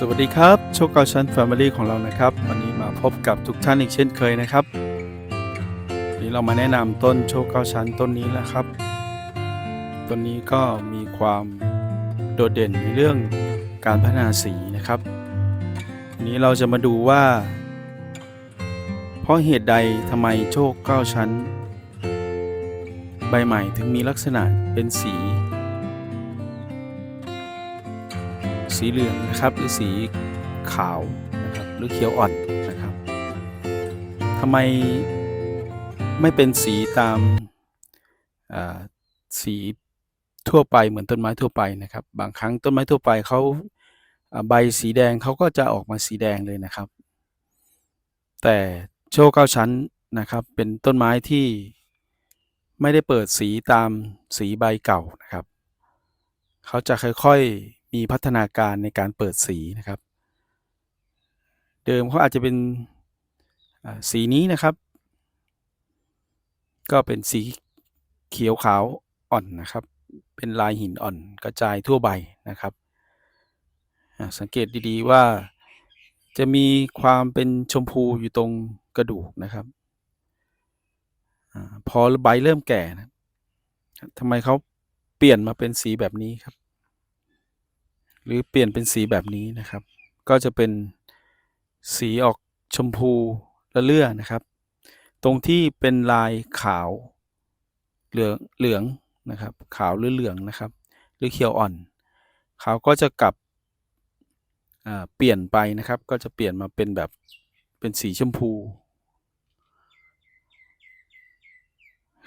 สวัสดีครับโชคเกาชันแฟมิลี่ของเรานะครับ วันนี้มาพบกับทุกท่านอีกเช่นเคยนะครับวันนี้เรามาแนะนำต้นโชคเกาชันต้นนี้แล้วครับ ต้นนี้ก็มีความโดดเด่นในเรื่องการพัฒนาสีนะครับวันนี้เราจะมาดูว่า เพราะเหตุใดทำไมโชคเก้าชั้น ใบใหม่ถึงมีลักษณะเป็นสี สีเหลืองนะครับหรือสีขาวนะครับหรือเขียวอ่อนนะครับทำไมไม่เป็นสีตามสีทั่วไปเหมือนต้นไม้ทั่วไปนะครับ บางครั้งต้นไม้ทั่วไปเขาอ่าใบสีแดงเขาก็จะออกมาสีแดงเลยนะครับ แต่โชคเก้าชั้นนะครับ เป็นต้นไม้ที่ไม่ได้เปิดสีตามสีใบเก่านะครับ เขาจะค่อยๆ มีพัฒนาการในการเปิดสีนะครับ เดิมเขาอาจจะเป็นสีนี้นะครับ ก็เป็นสีเขียวขาวอ่อนนะครับ เป็นลายหินอ่อนกระจายทั่วใบนะครับ สังเกตดีๆว่าจะมีความเป็นชมพูอยู่ตรงกระดูกนะครับอพอใบเริ่มแก่นะทำไมเขาเปลี่ยนมาเป็นสีแบบนี้ครับ หรือเปลี่ยนเป็นสีแบบนี้นะครับ ก็จะเป็นสีออกชมพูละเลื่อนะครับ ตรงที่เป็นลายขาวเหลืองเหลืองนะครับ ขาวหรือเหลืองนะครับ หรือเขียวอ่อน เขาก็จะกลับเปลี่ยนไปนะครับ ก็จะเปลี่ยนมาเป็นแบบเป็นสีชมพู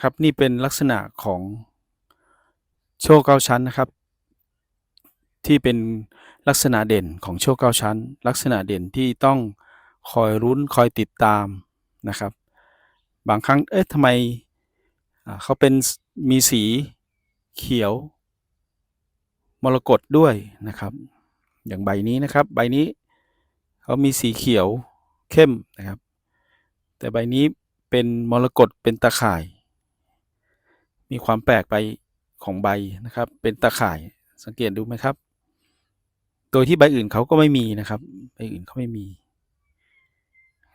ครับนี่เป็นลักษณะของโชคเก้าชั้นนะครับ ที่เป็นลักษณะเด่นของโชคเก้าชั้น ลักษณะเด่นที่ต้องคอยรุ้นคอยติดตามนะครับ บางครั้งเอ๊ะทำไมเขาเป็นมีสีเขียว มรกตด้วยนะครับ อย่างใบนี้นะครับ ใบนี้เขามีสีเขียวเข้มนะครับ แต่ใบนี้เป็นมรกตเป็นตาข่าย มีความแปลกไปของใบนะครับ เป็นตาข่ายสังเกตดูไหมครับ โดยที่ใบอื่นเขาก็ไม่มีนะครับใบอื่นเขาไม่มี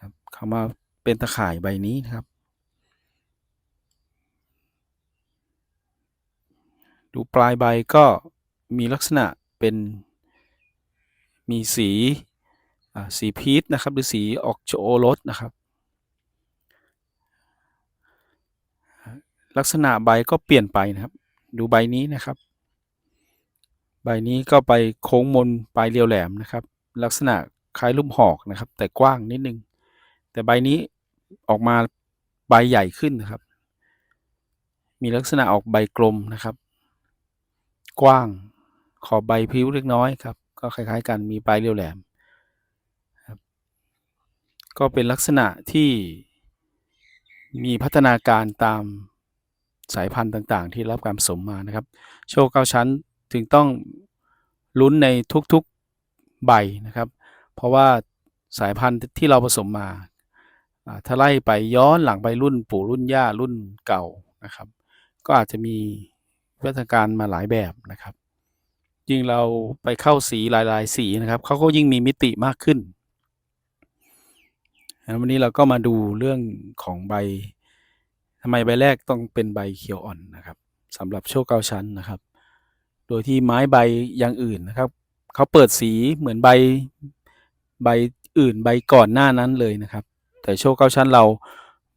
ครับเขามาเป็นตาข่ายใบนี้นะครับ ดูปลายใบก็มีลักษณะเป็นมีสีสีพีชนะครับ หรือสีออกโชโอรสนะครับ ลักษณะใบก็เปลี่ยนไปนะครับ ดูใบนี้นะครับ ใบนี้ก็ไปโค้งมนปลายเรียวแหลมนะครับ ลักษณะคล้ายลุ่มหอกนะครับ แต่กว้างนิดนึง แต่ใบนี้ออกมาใบใหญ่ขึ้นนะครับ มีลักษณะออกใบกลมนะครับ กว้างขอบใบพิ้วเล็กน้อยครับ ก็คล้าย ๆ กันมีปลายเรียวแหลมครับก็เป็นลักษณะที่มีพัฒนาการตามสายพันธุ์ต่าง ๆ ที่รับการผสมมานะครับ โชว์เก้าชั้น ถึงต้องลุ้นในทุกๆใบนะครับ เพราะว่าสายพันธุ์ที่เราผสมมา ถ้าไล่ไปย้อนหลังไปรุ่นปู่รุ่นย่ารุ่นเก่านะครับ ก็อาจจะมีวิวัฒนการมาหลายแบบนะครับ ยิ่งเราไปเข้าสีหลายๆ สีนะครับเขาก็ยิ่งมีมิติมากขึ้นวันนี้เราก็มาดูเรื่องของใบทำไมใบแรกต้องเป็นใบเขียวอ่อนนะครับสำหรับโชคเก้าชั้นนะครับ โดยที่ไม้ใบอย่างอื่นนะครับเขาเปิดสีเหมือนใบใบอื่นใบก่อนหน้านั้นเลยนะครับ แต่โชคเก้าชั้นเรา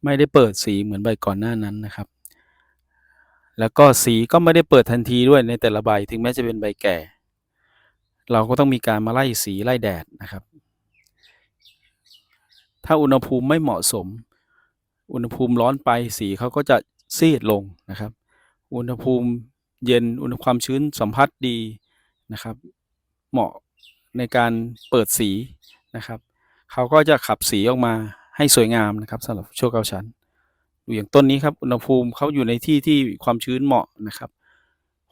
ไม่ได้เปิดสีเหมือนใบก่อนหน้านั้นนะครับ แล้วก็สีก็ไม่ได้เปิดทันทีด้วยในแต่ละใบถึงแม้จะเป็นใบแก่ เราก็ต้องมีการมาไล่สีไล่แดดนะครับ ถ้าอุณหภูมิไม่เหมาะสม อุณหภูมิร้อนไปสีเขาก็จะซีดลงนะครับ อุณหภูมิ เย็นอุณหความชื้นสัมผัสดีนะครับ เหมาะในการเปิดสีนะครับเขาก็จะขับสีออกมาให้สวยงามนะครับสำหรับโชคเก้าชั้นดูอย่างต้นนี้ครับอุณหภูมิเขาอยู่ในที่ที่ความชื้นเหมาะนะครับ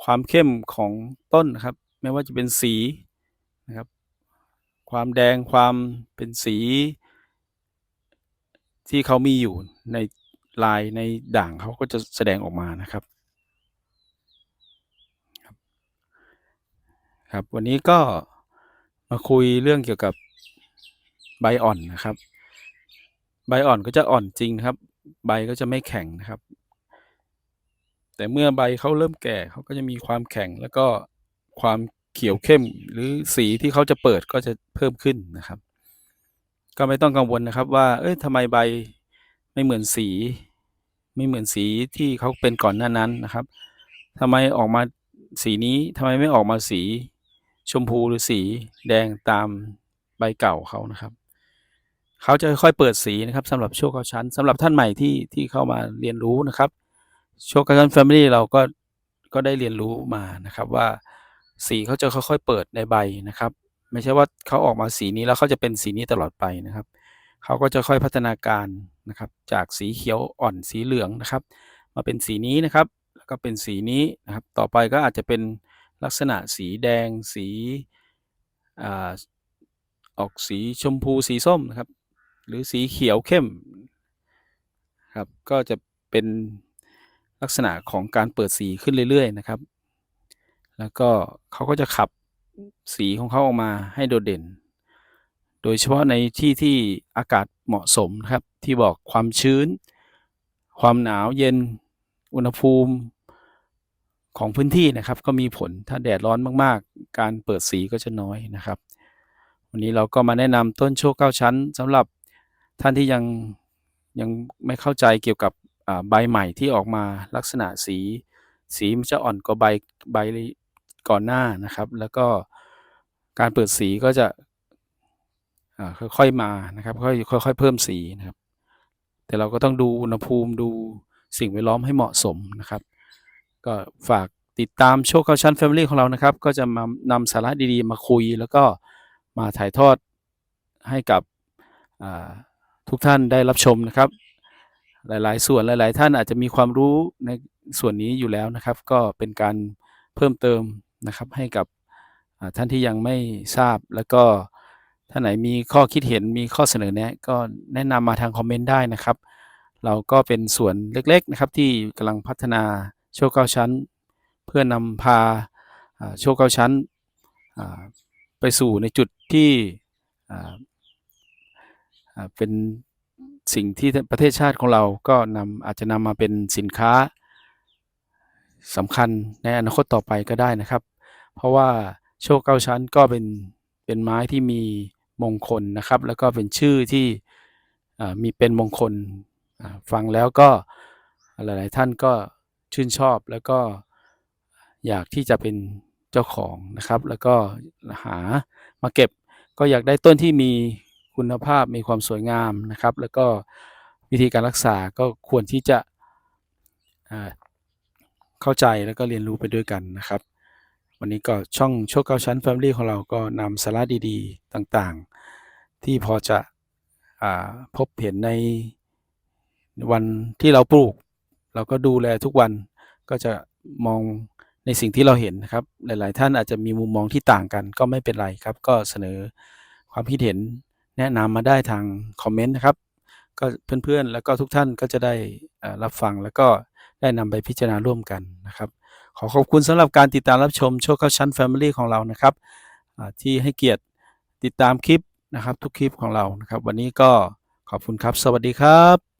ความเข้มของต้นนะครับ ไม่ว่าจะเป็นสีนะครับ ความแดงความเป็นสี ที่เขามีอยู่ในลายในด่างเขาก็จะแสดงออกมานะครับ ครับ วันนี้ก็มาคุยเรื่องเกี่ยวกับใบอ่อนนะครับ ใบอ่อนก็จะอ่อนจริงนะครับ ใบก็จะไม่แข็งนะครับ แต่เมื่อใบเขาเริ่มแก่เขาก็จะมีความแข็งแล้วก็ความเขียวเข้มหรือสีที่เขาจะเปิดก็จะเพิ่มขึ้นนะครับ ก็ไม่ต้องกังวลนะครับว่า เอ้ยทำไมใบไม่เหมือนสี ไม่เหมือนสีที่เขาเป็นก่อนหน้านั้นนะครับทำไมออกมาสีนี้ทำไมไม่ออกมาสี ชมพูหรือสีแดงตามใบเก่าเขานะครับ เขาจะค่อยๆเปิดสีนะครับสำหรับโชคเก้าชั้นสำหรับท่านใหม่ที่ที่เข้ามาเรียนรู้นะครับโชคเก้าชั้นแฟมิลี่เราก็ก็ได้เรียนรู้มานะครับว่าสีเขาจะค่อยๆเปิดในใบนะครับ ไม่ใช่ว่าเขาออกมาสีนี้แล้วเขาจะเป็นสีนี้ตลอดไปนะครับเขาก็จะค่อยพัฒนาการนะครับ จากสีเขียวอ่อนสีเหลืองนะครับ มาเป็นสีนี้นะครับ แล้วก็เป็นสีนี้นะครับ ต่อไปก็อาจจะเป็น ลักษณะสีแดงสีอออกสีชมพูสีส้มนะครับ หรือสีเขียวเข้มครับก็จะเป็นลักษณะของการเปิดสีขึ้นเรื่อยๆนะครับ แล้วก็เขาก็จะขับสีของเขาออกมาให้โดดเด่น โดยเฉพาะในที่ที่อากาศเหมาะสมนะครับ ที่บอกความชื้น ความหนาวเย็น อุณหภูมิ ของพื้นที่นะครับก็มีผลถ้าแดดร้อนมากๆ การเปิดสีก็จะน้อยนะครับ วันนี้เราก็มาแนะนำต้นโชคเก้าชั้นสำหรับท่านที่ยังยังไม่เข้าใจเกี่ยวกับใบใหม่ที่ออกมาลักษณะสี สีมันจะอ่อนกว่าใบใบก่อนหน้านะครับ แล้วก็การเปิดสีก็จะค่อยๆมานะครับค่อยค่อยๆเพิ่มสีนะครับ แต่เราก็ต้องดูอุณหภูมิดูสิ่งแวดล้อมให้เหมาะสมนะครับ ก็ฝากติดตามโชคเก้าชั้น Family ของเรานะครับ ก็จะมานำสาระดีๆ มาคุยแล้วก็มาถ่ายทอดให้กับทุกท่านได้รับชมนะครับ หลายๆ ส่วนหลาย ๆ ท่านอาจจะมีความรู้ในส่วนนี้อยู่แล้วนะครับ ก็เป็นการเพิ่มเติมนะครับให้กับท่านที่ยังไม่ทราบแล้วก็ท่านไหนมีข้อคิดเห็นมีข้อเสนอแนะก็แนะนำมาทางคอมเมนต์ได้นะครับ เราก็เป็นส่วนเล็กๆนะครับที่กำลังพัฒนา โชคเก้าชั้น เพื่อนำพาโชคเก้าชั้นไปสู่ในจุดที่เป็นสิ่งที่ประเทศชาติของเราก็นำอาจจะนำมาเป็นสินค้าสำคัญในอนาคตต่อไปก็ได้นะครับ เพราะว่าโชคเก้าชั้นก็เป็นเป็นไม้ที่มีมงคลนะครับ แล้วก็เป็นชื่อที่มีเป็นมงคลฟังแล้วก็หลาย ๆ ท่านก็ ชื่นชอบแล้วก็อยากที่จะเป็นเจ้าของนะครับ แล้วก็หามาเก็บก็อยากได้ต้นที่มีคุณภาพมีความสวยงามนะครับ แล้วก็วิธีการรักษาก็ควรที่จะเข้าใจแล้วก็เรียนรู้ไปด้วยกันนะครับ วันนี้ก็ช่องโชคเก้าชั้น Family ของเราก็นำสาระดีๆ ต่างๆ ที่พอจะพบเห็นในวันที่เราปลูก เราก็ดูแลทุกวันก็จะมองในสิ่งที่เราเห็นนะครับ หลาย ๆ ท่านอาจจะมีมุมมองที่ต่างกันก็ไม่เป็นไรครับ ก็เสนอความคิดเห็นแนะนำมาได้ทางคอมเมนต์นะครับก็เพื่อน ๆ แล้วก็ทุกท่านก็จะได้รับฟังแล้วก็ได้นำไปพิจารณาร่วมกันนะครับ ขอขอบคุณสำหรับการติดตามรับชมโชคเข้าชั้น Family ของเรานะครับที่ให้เกียรติติดตามคลิปนะครับทุกคลิปของเรานะครับ วันนี้ก็ขอบคุณครับ สวัสดีครับ